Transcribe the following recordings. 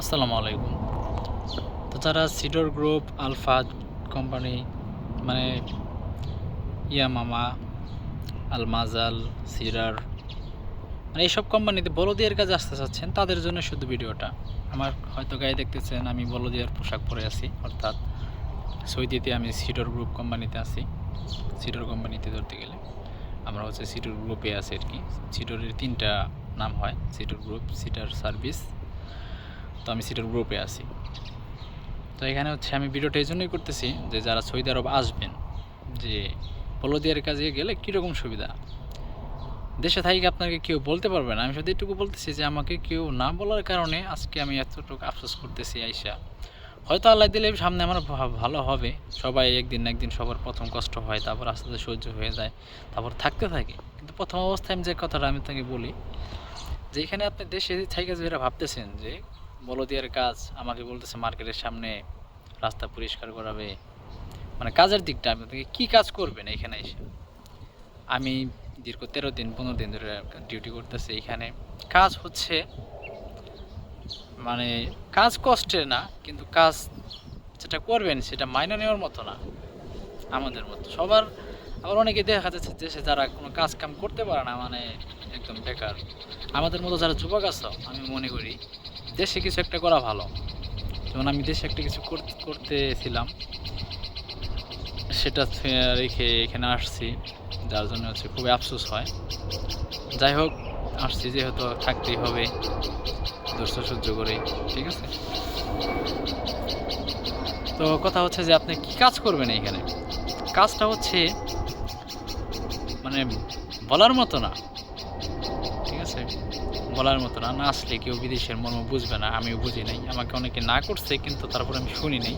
আসসালামু আলাইকুম। তো যারা সিডর গ্রুপ আলফা কোম্পানি মানে ইয়ামামা, আলমাজাল সিরার মানে এইসব কোম্পানিতে বলদিয়ার কাজে আসতে চাচ্ছেন, তাদের জন্য শুধু ভিডিওটা। আমার হয়তো গায়ে দেখতেছেন, আমি বলদিয়ার পোশাক পরে আছি, অর্থাৎ সৌদিতে আমি সিডর গ্রুপ কোম্পানিতে আছি। সিডর কোম্পানিতে ধরতে গেলে। আমরা হচ্ছে সিডর গ্রুপে আছি আর কি। সিডরের তিনটা নাম হয় সিডর গ্রুপ সিডার সার্ভিস তো আমি সিটার গ্রুপে আছি। তো এখানে হচ্ছে আমি ভিডিওটা এই জন্যই করতেছি যে যারা সৌদি আরব আসবেন, যে বলদিয়ার কাজে গেলে কীরকম সুবিধা? দেশে থাকি আপনাকে কেউ বলতে পারবে না। আমি শুধু এটুকু বলতেছি যে আমাকে কেউ না বলার কারণে আজকে আমি এতটুকু আফসোস করতেছি আইসা। হয়তো আল্লাহ দিলে সামনে আমার ভালো হবে। সবাই একদিন না একদিন সবার প্রথম কষ্ট হয়, তারপর আস্তে আস্তে সহ্য হয়ে যায়, তারপর থাকতে থাকে। কিন্তু প্রথম অবস্থায় আমি যে কথাটা আমি তাকে বলি, যে এখানে আপনি দেশে থেকে যেটা ভাবতেছেন যে বলদিয়ার কাজ আমাকে বলতেছে মার্কেটের সামনে রাস্তা পরিষ্কার করাবে। মানে কাজের দিকটা থেকে কী কাজ করবেন এখানে এসে? আমি দীর্ঘ তেরো দিন, পনেরো দিন ধরে ডিউটি করতেছি এখানে। কাজ হচ্ছে মানে কাজ কষ্টের না, কিন্তু কাজ যেটা করবেন সেটা মাইনে নেওয়ার মতো না, আমাদের মতো। সবার, আবার অনেকে দেখা যাচ্ছে দেশে যারা কোনো কাজ কাম করতে পারে না মানে একদম বেকার। আমাদের মতো যারা যুবক আছো, আমি মনে করি দেশে কিছু একটা করা ভালো। যেমন আমি দেশে একটা কিছু কর- করতেছিলাম। সেটা রেখে এখানে আসছি। যার জন্য হচ্ছে খুবই আফসোস হয়। যাই হোক, আসছি যেহেতু থাকতেই হবে। দোষ সহ্য করে, ঠিক আছে? তো কথা হচ্ছে যে আপনি কি কাজ করবেন এইখানে? কাজটা হচ্ছে মানে বলার মতো না। আছে, বলার মতো না। না আসলে কেউ বিদেশের মর্ম বুঝবে না, আমিও বুঝি নাই। আমাকে অনেকে না করছে, কিন্তু তারপর আমি শুনি নাই।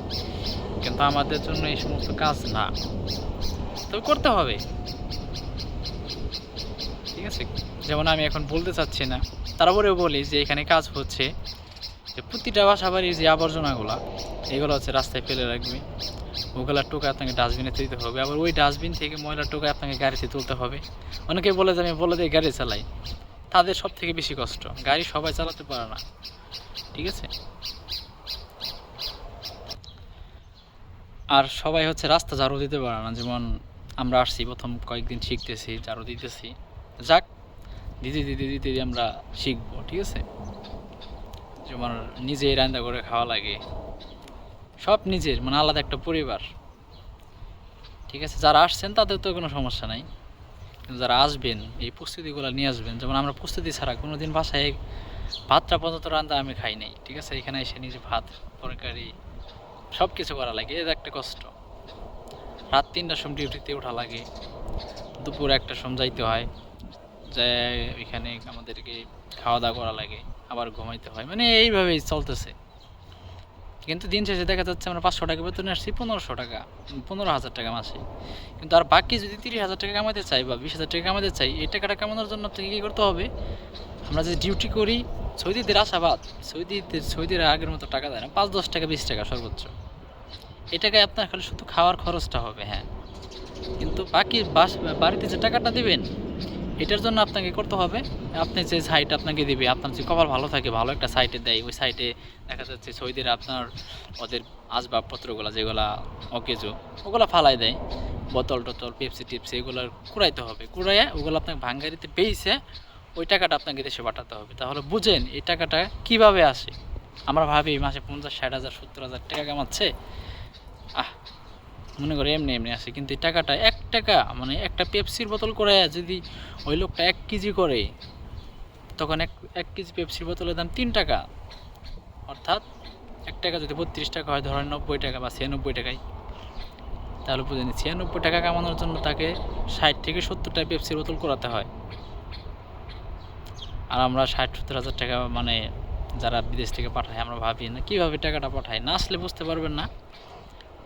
কিন্তু আমাদের জন্য এই সমস্ত কাজ না। তবে করতে হবে। ঠিক আছে? যেমন আমি এখন বলতে চাচ্ছি না, তারপরেও বলি যে এখানে কাজ হচ্ছে যে প্রতিটা বাসা বাড়ির যে আবর্জনাগুলো, এগুলো হচ্ছে রাস্তায় ফেলে রাখবে। ওগুলার টোকা আপনাকে ডাস্টবিনে দিতে হবে। আবার ওই ডাস্টবিন থেকে ময়লার টোকা আপনাকে গাড়িতে তুলতে হবে। অনেকে বলে যে আমি বলে দিয়ে গাড়ি চালাই। তাদের সব থেকে বেশি কষ্ট। গাড়ি সবাই চালাতে পারে না। ঠিক আছে? আর সবাই হচ্ছে রাস্তা ঝাড়ু দিতে পারে না। যেমন আমরা আসছি, প্রথম কয়েকদিন শিখতেছি, ঝাড়ু দিতেছি। যাক দিতে দিতে দিতে আমরা শিখব, ঠিক আছে? যেমন নিজেই রান্না করে খাওয়া লাগে। সব নিজের মানে আলাদা একটা পরিবার। ঠিক আছে? যারা আসছেন, তাদের তো কোনো সমস্যা নাই। যারা আসবেন, এই প্রস্তুতিগুলো নিয়ে আসবেন, যেমন আমরা প্রস্তুতি ছাড়া কোনো দিন বাসায় ভাতটা পর্যন্ত রান্না আমি খাই নাই। ঠিক আছে? এখানে এসে নিজে ভাত, তরকারি সব কিছু করা লাগে। এটা একটা কষ্ট। রাত তিনটার সময় ডিউটিতে ওঠা লাগে। দুপুর একটা সময় যাইতে হয়। যে ওইখানে আমাদেরকে খাওয়া দাওয়া করা লাগে। আবার ঘুমাইতে হয়। মানে এইভাবেই চলতেছে। কিন্তু দিন শেষে দেখা যাচ্ছে আমরা পাঁচশো টাকা বেতনে আসছি পনেরোশো টাকা, পনেরো হাজার টাকা মাসে। কিন্তু আর বাকি যদি তিরিশ হাজার টাকা কামাতে চাই বা বিশ হাজার টাকা কামাতে চাই, এই টাকাটা কামানোর জন্য থেকে কী করতে হবে? আমরা যে ডিউটি করি, সৌদিদের আশাবাদ, সৌদিদের, সৌদিরা আগের মতো টাকা দেয় না, পাঁচ, দশ টাকা, বিশ টাকা সর্বোচ্চ। এই টাকায় আপনার খালি শুধু খাওয়ার খরচটা হবে হ্যাঁ। কিন্তু বাকি বাস বাড়িতে যে টাকাটা দেবেন এটার জন্য আপনাকে করতে হবে, আপনি যে সাইট আপনাকে দিবে, আপনার যে কপাল ভালো থাকে, ভালো একটা সাইটে দেয়, ওই সাইটে দেখা যাচ্ছে সৌদিরা আপনার ওদের আসবাবপত্রগুলো যেগুলা অকেজো, ওগুলো ফালাই দেয়, বোতল টোতল পেপসি টিপসি এগুলো কুড়াইতে হবে, কুড়াইয়ে ওগুলো আপনাকে ভাঙ্গারিতে পেয়েছে ওই টাকাটা আপনাকে দেশে পাঠাতে হবে। তাহলে বুঝেন এই টাকাটা কীভাবে আসে? আমরা ভাবি মাসে পঞ্চাশ, ষাট হাজার, সত্তর হাজার টাকা কামাচ্ছে, আহ, মনে করি এমনি এমনি আসে, কিন্তু এই টাকাটা এক টাকা মানে একটা পেপসির বোতল করে যদি ওই লোকটা এক কেজি করে, তখন এক এক কেজি পেপসির বোতলের দাম তিন টাকা। অর্থাৎ এক টাকা যদি বত্রিশ টাকা হয়, ধরেন নব্বই টাকা বা ছিয়ানব্বই টাকায়। তাহলে বুঝে ছিয়ানব্বই টাকা কামানোর জন্য তাকে ষাট থেকে সত্তর টাকা পেপসির বোতল করাতে হয়। আর আমরা ষাট সত্তর হাজার টাকা মানে যারা বিদেশ থেকে পাঠায়, আমরা ভাবি না, কীভাবে টাকাটা পাঠায়? না আসলে বুঝতে পারবেন না।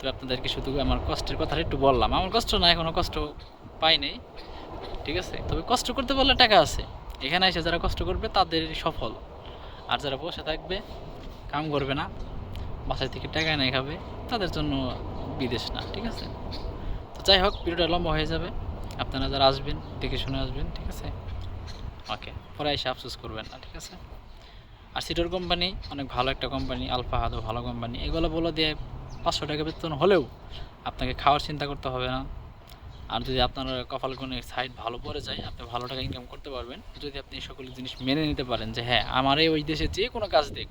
তো আপনাদেরকে শুধু আমার কষ্টের কথাটা একটু বললাম। আমার কষ্ট না এখনও কষ্ট পাই নাই, ঠিক আছে? তবে কষ্ট করতে পারলে টাকা আছে। এখানে এসে যারা কষ্ট করবে, তাদের সফল। আর যারা বসে থাকবে, কাম করবে না, বাসায় থেকে টাকা এনে খাবে, তাদের জন্য বিদেশ না, ঠিক আছে? তো যাই হোক, ভিডিওটা লম্বা হয়ে যাবে। আপনারা যারা আসবেন, দেখে শুনে আসবেন, ঠিক আছে? ওকে, পরে এসে আফসোস করবেন না, ঠিক আছে? আর সিটোর কোম্পানি অনেক ভালো একটা কোম্পানি আলফা হাদও ভালো কোম্পানি, এগুলো বলে দিয়ে পাঁচশো টাকা বেতন হলেও আপনাকে খাওয়ার চিন্তা করতে হবে না। আর যদি আপনার কপাল কোনো সাইড ভালো পড়ে যায়, আপনি ভালো টাকা ইনকাম করতে পারবেন। যদি আপনি এই সকল জিনিস মেনে নিতে পারেন যে হ্যাঁ আমার এই ওই দেশে যে কোনো কাজ দেখ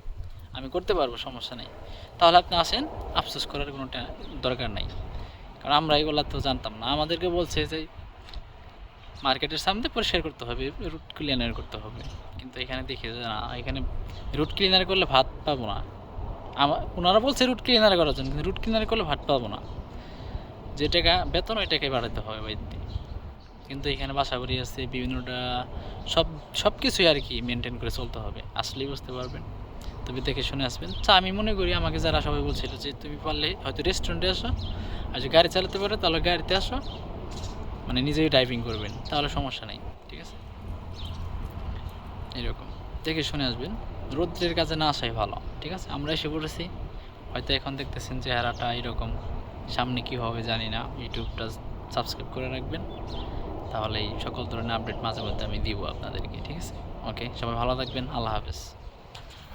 আমি করতে পারব, সমস্যা নেই। তাহলে আপনি আসেন, আফসোস করার কোনো দরকার নাই। কারণ আমরা এগুলো তো জানতাম না। আমাদেরকে বলছে যে, মার্কেটের সামনে পরিষ্কার করতে হবে রুট ক্লিনার করতে হবে। কিন্তু এখানে দেখি যে না, এখানে রুট ক্লিনার করলে ভাত পাবো না। আমার, ওনারা বলছে রুট ক্লিনার করার জন্য, কিন্তু রুট ক্লিনার করলে ভাত পাবো না। যে টাকা বেতন, ওই টাকাই বাড়াতে হবে বাড়িতে কিন্তু এখানে বাসা বাড়ি আছে, বিভিন্নটা, সব সব কিছুই আর কি মেনটেন করে চলতে হবে। আসলেই বুঝতে পারবেন। তবে দেখে শুনে আসবেন। তা আমি মনে করি, আমাকে যারা সবাই বলছিল যে তুমি পারলে হয়তো রেস্টুরেন্টে আসো, আর যদি গাড়ি চালাতে পারো, তাহলে গাড়িতে আসো। মানে নিজেই ড্রাইভিং করবেন, তাহলে সমস্যা নেই, ঠিক আছে? এরকম। দেখে শুনে আসবেন। রৌদ্রের কাছে না আসাই ভালো, ঠিক আছে? আমরা এসে পড়েছি। হয়তো এখন দেখতেছেন চেহারাটা এরকম। সামনে কী হবে জানি না। ইউটিউবটা সাবস্ক্রাইব করে রাখবেন। তাহলে এই সকল ধরনের আপডেট মাঝে মধ্যে আমি দিব আপনাদেরকে, ঠিক আছে? ওকে, সবাই ভালো থাকবেন। আল্লাহ হাফেজ।